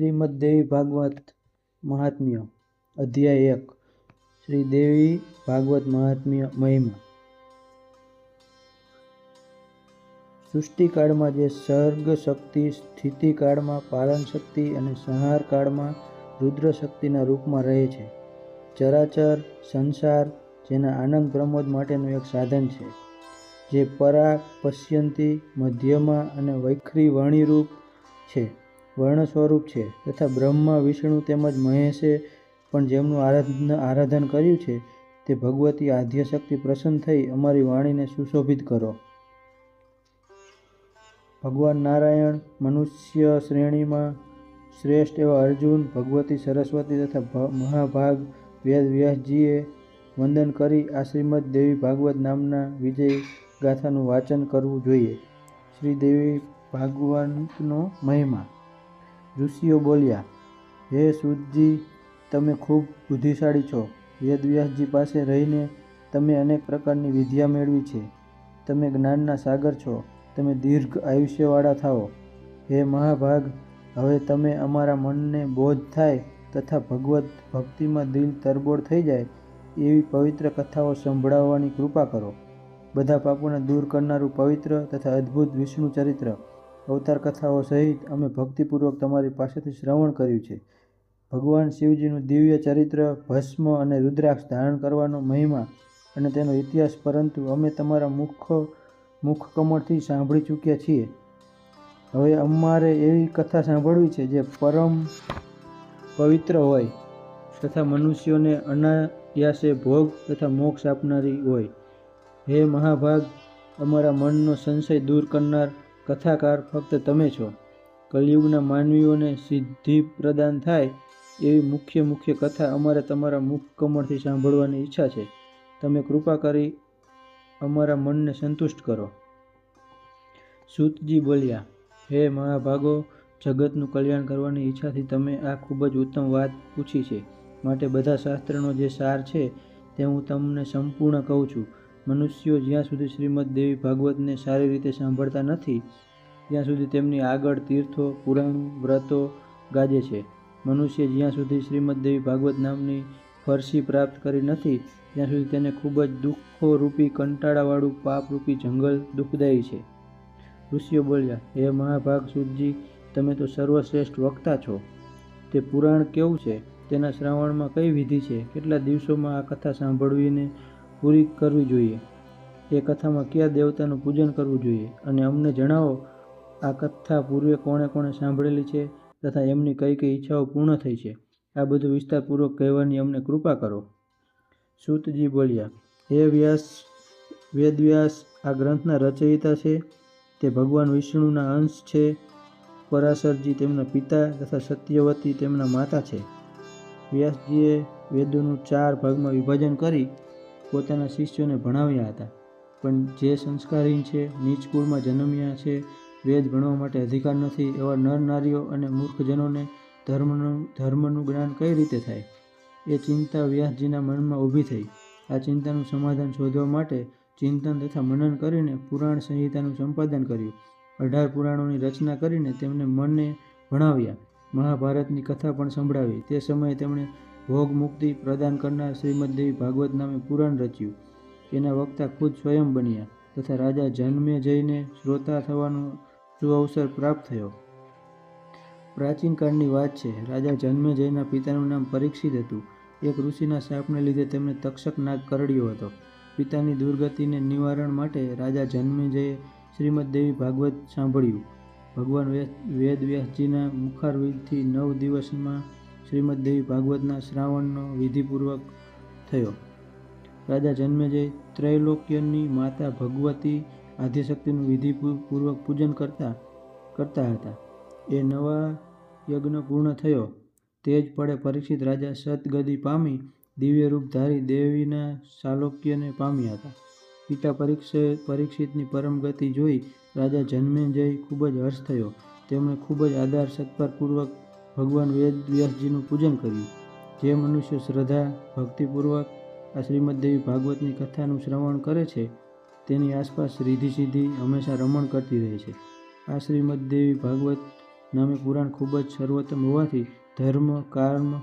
શ્રીમદ દેવી ભાગવત મહાત્મ્ય, અધ્યાય એક શ્રી દેવી ભાગવત મહાત્મ્ય મહિમા. સૃષ્ટિકાળમાં જે સર્ગ શક્તિ સ્થિતિકાળમાં પાલન શક્તિ અને સંહાર કાળમાં રુદ્ર શક્તિના રૂપમાં રહે છે. ચરાચર, સંસાર જેના આનંદ પ્રમોદ માટેનું એક સાધન છે, જે પરા પશ્યંતી મધ્યમાં અને વૈખરી વાણીરૂપ છે. વર્ણ સ્વરૂપ છે તથા બ્રહ્મા, વિષ્ણુ તેમજ મહેશે પણ જેમનું આરાધન આરાધન કર્યું છે, તે ભગવતી આદ્યશક્તિ પ્રસન્ન થઈ અમારી વાણીને સુશોભિત કરો. ભગવાન નારાયણ મનુષ્ય શ્રેણીમાં શ્રેષ્ઠ એવા અર્જુન, ભગવતી સરસ્વતી તથા મહાભાગ વેદ વ્યાસજીએ વંદન કરી આ શ્રીમદ દેવી ભાગવત નામના વિજય ગાથાનું વાચન કરવું જોઈએ. શ્રી દેવી ભાગવતનો મહિમા ઋષિઓ બોલ્યા, હે સૂતજી તમે ખૂબ બુદ્ધિશાળી છો. વેદવ્યાસજી પાસે રહીને તમે અનેક પ્રકારની વિદ્યા મેળવી છે. તમે જ્ઞાનના સાગર છો. તમે દીર્ઘ આયુષ્યવાળા થાઓ. હે મહાભાગ, હવે તમે અમારા મનને બોધ થાય તથા ભગવત ભક્તિમાં દિલ તરબોળ થઈ જાય, એવી પવિત્ર કથાઓ સંભળાવવાની કૃપા કરો. બધા પાપોને દૂર કરનારું પવિત્ર તથા અદ્ભુત વિષ્ણુ ચરિત્ર અવતાર કથાઓ સહિત અમે ભક્તિપૂર્વક તમારી પાસેથી શ્રવણ કર્યું છે. ભગવાન શિવજીનું દિવ્ય ચરિત્ર, ભસ્મ અને રુદ્રાક્ષ ધારણ કરવાનો મહિમા અને તેનો ઇતિહાસ પરંતુ અમે તમારા મુખ મુખ કમળથી સાંભળી ચૂક્યા છીએ. હવે અમારે એવી કથા સાંભળવી છે જે પરમ પવિત્ર હોય તથા મનુષ્યોને અનાયાસે ભોગ તથા મોક્ષ આપનારી હોય. હે મહાભાગ, અમારા મનનો સંશય દૂર કરનાર કથાકાર ફક્ત તમે છો. કલયુગના માનવીઓને સિદ્ધિ પ્રદાન થાય એવી મુખ્ય મુખ્ય કથા અમારે તમારા મુખ કમળથી સાંભળવાની ઈચ્છા છે. તમે કૃપા કરી અમારા મનને સંતુષ્ટ કરો. સૂતજી બોલ્યા, હે મહાભાગો, જગતનું કલ્યાણ કરવાની ઈચ્છાથી તમે આ ખૂબ જ ઉત્તમ વાત પૂછી છે. માટે બધા શાસ્ત્રનો જે સાર છે તે હું તમને સંપૂર્ણ કહું છું. મનુષ્યો જ્યાં સુધી શ્રીમદ દેવી ભાગવતને સારી રીતે સાંભળતા નથી ત્યાં સુધી તેમની આગળ તીર્થો, પુરાણો, વ્રતો ગાજે છે. મનુષ્ય જ્યાં સુધી શ્રીમદ દેવી ભાગવત નામની ફરસી પ્રાપ્ત કરી નથી, ત્યાં સુધી તેને ખૂબ જ દુઃખો રૂપી કંટાળાવાળું, પાપરૂપી જંગલ દુઃખદાયી છે. ઋષિઓ બોલ્યા, હે મહાભાગ સુધી તમે તો સર્વશ્રેષ્ઠ વક્તા છો. તે પુરાણ કેવું છે? તેના શ્રાવણમાં કઈ વિધિ છે? કેટલા દિવસોમાં આ કથા સાંભળવીને પૂરી કરવી જોઈએ? એ કથામાં કયા દેવતાનું પૂજન કરવું જોઈએ? અને અમને જણાવો આ કથા પૂર્વે કોણે કોણે સાંભળેલી છે તથા એમની કઈ કઈ ઈચ્છાઓ પૂર્ણ થઈ છે? આ બધું વિસ્તારપૂર્વક કહેવાની અમને કૃપા કરો. સૂતજી બોલ્યા, હે વ્યાસ, વેદવ્યાસ, આ ગ્રંથના રચયિતા છે. તે ભગવાન વિષ્ણુના અંશ છે. પરાશરજી તેમના પિતા તથા સત્યવતી તેમના માતા છે. વ્યાસજીએ વેદોનું ચાર ભાગમાં વિભાજન કરી પોતાના શિષ્યોને ભણાવ્યા હતા. પણ જે સંસ્કારહીન છે નીચ કુળમાં જન્મ્યા છે વેદ ભણવા માટે અધિકાર નથી એવા નર નારીઓ અને મૂર્ખજનોને ધર્મનું ધર્મનું જ્ઞાન કઈ રીતે થાય? એ ચિંતા વ્યાસજીના મનમાં ઊભી થઈ. આ ચિંતાનું સમાધાન શોધવા માટે ચિંતન તથા મનન કરીને પુરાણ સંહિતાનું સંપાદન કર્યું. અઢાર પુરાણોની રચના કરીને તેમને મનને ભણાવ્યા. મહાભારતની કથા પણ સંભળાવી. તે સમયે તેમણે ભોગ મુક્તિ પ્રદાન કરનાર શ્રીમદ દેવી ભાગવત નામે પુરાણ રચ્યું. એના વક્તા ખુદ સ્વયં બન્યા તથા રાજા જન્મે જઈને શ્રોતા થવાનો સુઅવસર પ્રાપ્ત થયો. પ્રાચીન કાળની વાત છે, રાજા જન્મે જયના પિતાનું નામ પરીક્ષિત હતું. એક ઋષિના શાપને લીધે તેમણે તક્ષક નાગ કરડ્યો હતો. પિતાની દુર્ગતિને નિવારણ માટે રાજા જન્મેજયે શ્રીમદ દેવી ભાગવત સાંભળ્યું. ભગવાન વેદ વ્યાસજીના મુખારવિદથી નવ દિવસમાં શ્રીમદ દેવી ભાગવતના શ્રાવણનો વિધિપૂર્વક થયો. રાજા જન્મેજય ત્રૈલોક્યની માતા ભગવતી આદ્યશક્તિનું વિધિપૂર્વક પૂજન કરતા કરતા હતા. એ નવા યજ્ઞ પૂર્ણ થયો. તે જ પળે પરીક્ષિત રાજા સતગદી પામી, દિવ્ય રૂપ ધારી દેવીના સાલોક્યને પામ્યા હતા. પિતા પરીક્ષ, પરીક્ષિતની પરમ ગતિ જોઈ રાજા જન્મેજય ખૂબ જ હર્ષ થયો. તેમણે ખૂબ જ આદાર સત્કારપૂર્વક ભગવાન વેદ વ્યાસજીનું પૂજન કર્યું. જે મનુષ્ય શ્રદ્ધા, ભક્તિપૂર્વક આ શ્રીમદ દેવી ભાગવતની કથાનું શ્રવણ કરે છે તેની આસપાસ રીધી સીધી હંમેશા રમણ કરતી રહે છે. આ શ્રીમદ દેવી ભાગવત નામે પુરાણ ખૂબ જ સર્વોત્તમ હોવાથી ધર્મ, કર્મ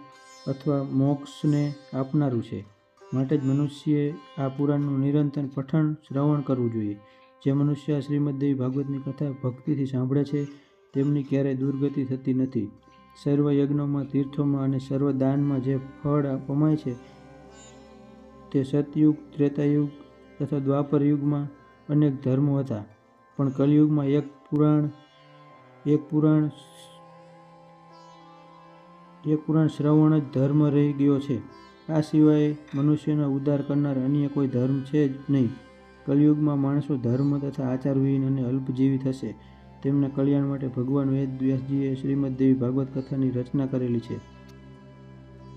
અથવા મોક્ષને આપનારું છે. માટે જ મનુષ્યએ આ પુરાણનું નિરંતર પઠન શ્રવણ કરવું જોઈએ. જે મનુષ્ય શ્રીમદ દેવી ભાગવતની કથા ભક્તિથી સાંભળે છે, તેમની ક્યારેય દુર્ગતિ થતી નથી. સર્વ યજ્ઞોમાં, તીર્થોમાં અને સર્વ દાનમાં જે ફળ પમાય છે, તે સતયુગ, ત્રેતાયુગ તથા દ્વાપર યુગમાં અનેક ધર્મો હતા. પણ કલિયુગમાં એક પુરાણ એક પુરાણ એક પુરાણ શ્રવણ જ ધર્મ રહી ગયો છે. આ સિવાય મનુષ્યનો ઉદ્ધાર કરનાર અન્ય કોઈ ધર્મ છે જ નહીં. કલિયુગમાં માણસો ધર્મ તથા આચારવિહીન અને અલ્પજીવી થશે. તેમના કલ્યાણ માટે ભગવાન વેદ વ્યાસજીએ શ્રીમદ દેવી ભાગવત કથાની રચના કરેલી છે.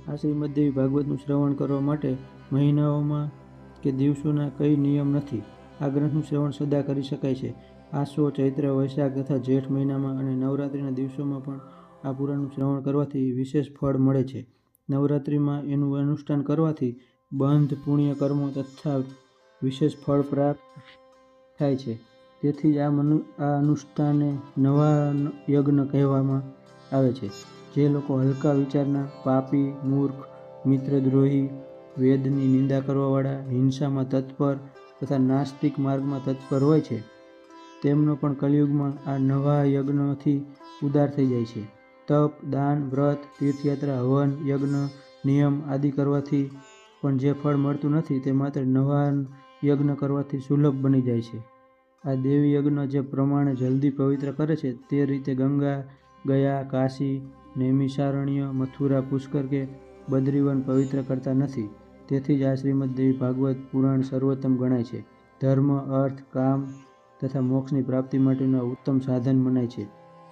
આ શ્રીમદ દેવી ભાગવતનું શ્રવણ કરવા માટે મહિનાઓમાં કે દિવસોના કંઈ નિયમ નથી. આ ગ્રંથનું શ્રવણ સદા કરી શકાય છે. આસો ચૈત્ર, વૈશાખ તથા જેઠ મહિનામાં અને નવરાત્રિના દિવસોમાં પણ આ પુરાણનું શ્રવણ કરવાથી વિશેષ ફળ મળે છે. નવરાત્રિમાં એનું અનુષ્ઠાન કરવાથી બંધ પુણ્ય કર્મો તથા વિશેષ ફળ પ્રાપ્ત થાય છે. તેથી જ આ મનુ, આ અનુષ્ઠાને નવા યજ્ઞ કહેવામાં આવે છે. જે લોકો હલકા વિચારના, પાપી, મૂર્ખ મિત્રદ્રોહી વેદની નિંદા કરવાવાળા હિંસામાં તત્પર તથા નાસ્તિક માર્ગમાં તત્પર હોય છે. તેમનો પણ કલિયુગમાં આ નવા યજ્ઞથી ઉદાર થઈ જાય છે. તપ, દાન, વ્રત, તીર્થયાત્રા, હવન, યજ્ઞ, નિયમ આદિ કરવાથી પણ જે ફળ મળતું નથી તે માત્ર નવા યજ્ઞ કરવાથી સુલભ બની જાય છે. આ દેવી યજ્ઞ જે પ્રમાણે જલ્દી પવિત્ર કરે છે તે રીતે ગંગા, ગયા, કાશી, નૈમિષારણ્ય, મથુરા, પુષ્કર કે બદ્રીવન પવિત્ર કરતા નથી. તેથી જ આ શ્રીમદદેવી ભાગવત પુરાણ સર્વોત્તમ ગણાય છે. ધર્મ, અર્થ, કામ તથા મોક્ષની પ્રાપ્તિ માટેનું ઉત્તમ સાધન મનાય છે.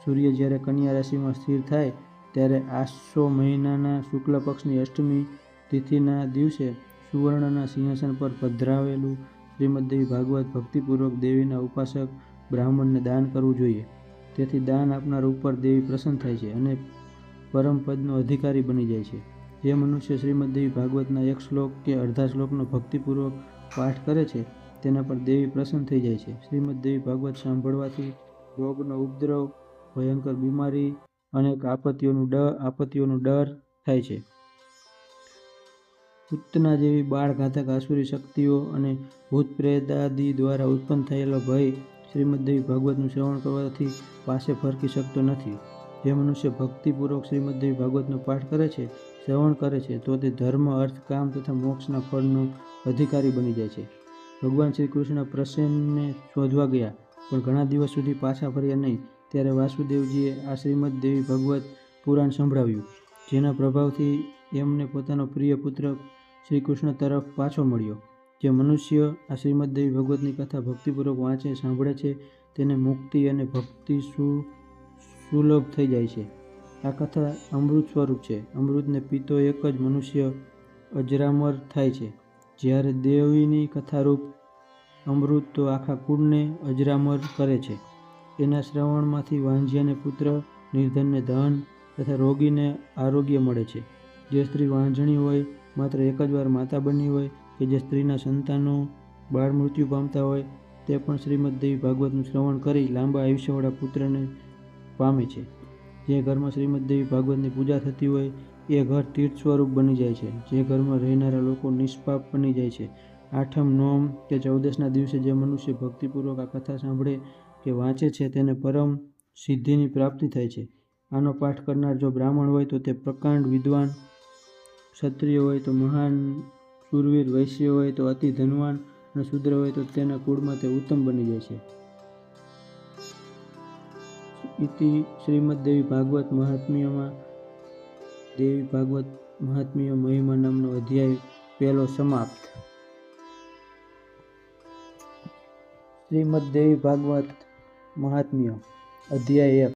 સૂર્ય જ્યારે કન્યા રાશિમાં સ્થિર થાય ત્યારે આસો મહિનાના શુક્લ પક્ષની અષ્ટમી તિથિના દિવસે સુવર્ણના સિંહાસન પર પધરાવેલું શ્રીમદ દેવી ભાગવત ભક્તિપૂર્વક દેવીના ઉપાસક બ્રાહ્મણને દાન કરવું જોઈએ. તેથી દાન આપનાર ઉપર દેવી પ્રસન્ન થાય છે અને પરમપદનો અધિકારી બની જાય છે. જે મનુષ્ય શ્રીમદ દેવી ભાગવતના એક શ્લોક કે અડધા શ્લોકનો ભક્તિપૂર્વક પાઠ કરે છે, તેના પર દેવી પ્રસન્ન થઈ જાય છે. શ્રીમદ ભાગવત સાંભળવાથી રોગનો ઉપદ્રવ, ભયંકર બીમારી અનેક આપત્તિઓનું ડર, આપત્તિઓનો ડર થાય છે. ઉત્તના જેવી બાળઘાતક આસુરી શક્તિઓ અને ભૂત પ્રેદાદી દ્વારા ઉત્પન્ન થયેલો ભય શ્રીમદ દેવી ભાગવતનું શ્રવણ કરવાથી પાસે ફરકી શકતો નથી. જે મનુષ્ય ભક્તિપૂર્વક શ્રીમદ દેવી ભાગવતનો પાઠ કરે છે શ્રવણ કરે છે, તો તે ધર્મ, અર્થ, કામ તથા મોક્ષના ફળનો અધિકારી બની જાય છે. ભગવાન શ્રી કૃષ્ણ પ્રસન્નને શોધવા ગયા, પણ ઘણા દિવસ સુધી પાછા ફર્યા નહીં. ત્યારે વાસુદેવજીએ આ શ્રીમદ દેવી ભગવત પુરાણ સંભળાવ્યું, જેના પ્રભાવથી એમને પોતાનો પ્રિય પુત્ર શ્રી કૃષ્ણ તરફ પાછો મળ્યો. જે મનુષ્ય આ શ્રીમદ દેવી ભગવતની કથા ભક્તિપૂર્વક વાંચે, સાંભળે છે, તેને મુક્તિ અને ભક્તિ સુ, સુલભ થઈ જાય છે. આ કથા અમૃત સ્વરૂપ છે. અમૃતને પીતો એક જ મનુષ્ય અજરામર થાય છે. જ્યારે દેવીની કથારૂપ અમૃત તો આખા કુળને અજરામર કરે છે. એના શ્રવણમાંથી વાંઝિયાને પુત્ર, નિર્ધનને ધન તથા રોગીને આરોગ્ય મળે છે. જે સ્ત્રી વાંઝણી હોય, માત્ર એક જ વાર માતા બની હોય કે જે સ્ત્રીના સંતાનો બાળ મૃત્યુ પામતા હોય, તે પણ શ્રીમદ દેવી ભાગવતનું શ્રવણ કરી લાંબા આયુષ્યવાળા પુત્રને પામે છે. જે ઘરમાં શ્રીમદ દેવી ભાગવતની પૂજા થતી હોય, એ ઘર તીર્થ સ્વરૂપ બની જાય છે, જે ઘરમાં રહેનારા લોકો નિષ્પાપ બની જાય છે. આઠમ નોમ કે ચૌદસના દિવસે જે મનુષ્ય ભક્તિપૂર્વક આ કથા સાંભળે કે વાંચે છે, તેને પરમ સિદ્ધિની પ્રાપ્તિ થાય છે. આનો પાઠ કરનાર જો બ્રાહ્મણ હોય, તો તે પ્રકાંડ વિદ્વાન, ક્ષત્રિય હોય, તો મહાન શૂરવીર વૈશ્ય હોય, તો અતિ ધનવાન અને શુદ્ર હોય, તો તેના કુળમાં તે ઉત્તમ બની જાય છે. ઇતિ શ્રીમદ દેવી ભાગવત મહાત્મ્યમાં, દેવી ભાગવત મહાત્મ્ય મહિમા નામનો અધ્યાય પહેલો સમાપ્ત. શ્રીમદ દેવી ભાગવત મહાત્મ્ય, અધ્યાય એક.